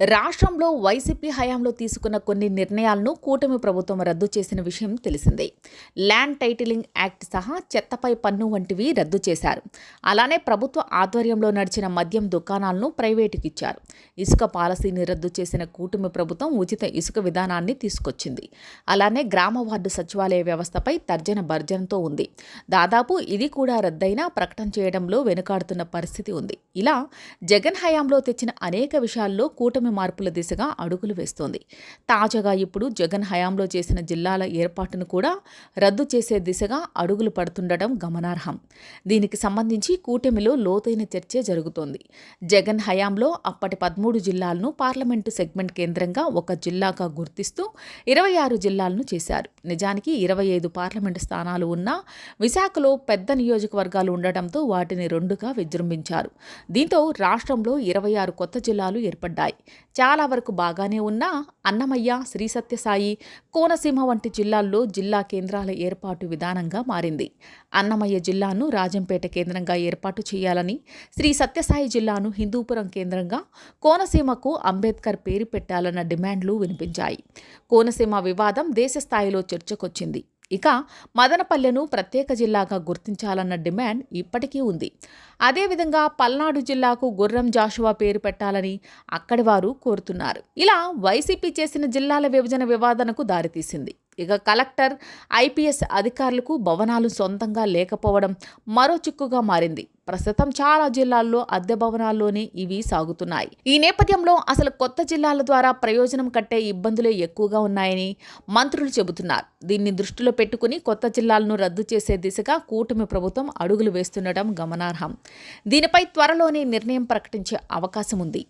రాష్ట్రంలో వైసీపీ హయాంలో తీసుకున్న కొన్ని నిర్ణయాలను కూటమి ప్రభుత్వం రద్దు చేసిన విషయం తెలిసిందే. ల్యాండ్ టైటిలింగ్ యాక్ట్ సహా చెత్తపై పన్ను వంటివి రద్దు చేశారు. అలానే ప్రభుత్వ ఆధ్వర్యంలో నడిచిన మద్యం దుకాణాలను ప్రైవేటుకి ఇచ్చారు. ఇసుక పాలసీని రద్దు చేసిన కూటమి ప్రభుత్వం ఉచిత ఇసుక విధానాన్ని తీసుకొచ్చింది. అలానే గ్రామ వార్డు సచివాలయ వ్యవస్థపై తర్జన భర్జనతో ఉంది. దాదాపు ఇది కూడా రద్దయినా ప్రకటన చేయడంలో వెనుకాడుతున్న పరిస్థితి ఉంది. ఇలా జగన్ హయాంలో తెచ్చిన అనేక విషయాల్లో కూటమి మార్పుల దిశగా అడుగులు వేస్తోంది. తాజాగా ఇప్పుడు జగన్ హయాంలో చేసిన జిల్లాల ఏర్పాటును కూడా రద్దు చేసే దిశగా అడుగులు పడుతుండటం గమనార్హం. దీనికి సంబంధించి కూటమిలో లోతైన చర్చ జరుగుతోంది. జగన్ హయాంలో అప్పటి పదమూడు జిల్లాలను పార్లమెంటు సెగ్మెంట్ కేంద్రంగా ఒక జిల్లాగా గుర్తిస్తూ ఇరవై ఆరు జిల్లాలను చేశారు. నిజానికి ఇరవై ఐదు పార్లమెంటు స్థానాలు ఉన్నా విశాఖలో పెద్ద నియోజకవర్గాలు ఉండటంతో వాటిని రెండుగా విజృంభించారు. దీంతో రాష్ట్రంలో ఇరవై ఆరు కొత్త జిల్లాలు ఏర్పడ్డాయి. చాలా వరకు బాగానే ఉన్నా అన్నమయ్య శ్రీ సత్యసాయి కోనసీమ వంటి జిల్లాల్లో జిల్లా కేంద్రాల ఏర్పాటు విధానంగా మారింది. అన్నమయ్య జిల్లాను రాజంపేట కేంద్రంగా ఏర్పాటు చేయాలని శ్రీ సత్యసాయి జిల్లాను హిందూపురం కేంద్రంగా కోనసీమకు అంబేద్కర్ పేరు పెట్టాలన్న డిమాండ్లు వినిపించాయి. కోనసీమ వివాదం దేశ స్థాయిలో చర్చకొచ్చింది. ఇక మదనపల్లెను ప్రత్యేక జిల్లాగా గుర్తించాలన్న డిమాండ్ ఇప్పటికీ ఉంది. అదేవిధంగా పల్నాడు జిల్లాకు గుర్రం జాషువా పేరు పెట్టాలని అక్కడి వారు కోరుతున్నారు. ఇలా వైసీపీ చేసిన జిల్లాల విభజన వివాదనకు దారితీసింది. ఇక కలెక్టర్ ఐపీఎస్ అధికారులకు భవనాలు సొంతంగా లేకపోవడం మరో చిక్కుగా మారింది. ప్రస్తుతం చాలా జిల్లాల్లో అద్దె భవనాల్లోనే ఇవి సాగుతున్నాయి. ఈ నేపథ్యంలో అసలు కొత్త జిల్లాల ద్వారా ప్రయోజనం కట్టే ఇబ్బందులే ఎక్కువగా ఉన్నాయని మంత్రులు చెబుతున్నారు. దీన్ని దృష్టిలో పెట్టుకుని కొత్త జిల్లాలను రద్దు చేసే దిశగా కూటమి ప్రభుత్వం అడుగులు వేస్తుండటం గమనార్హం. దీనిపై త్వరలోనే నిర్ణయం ప్రకటించే అవకాశం ఉంది.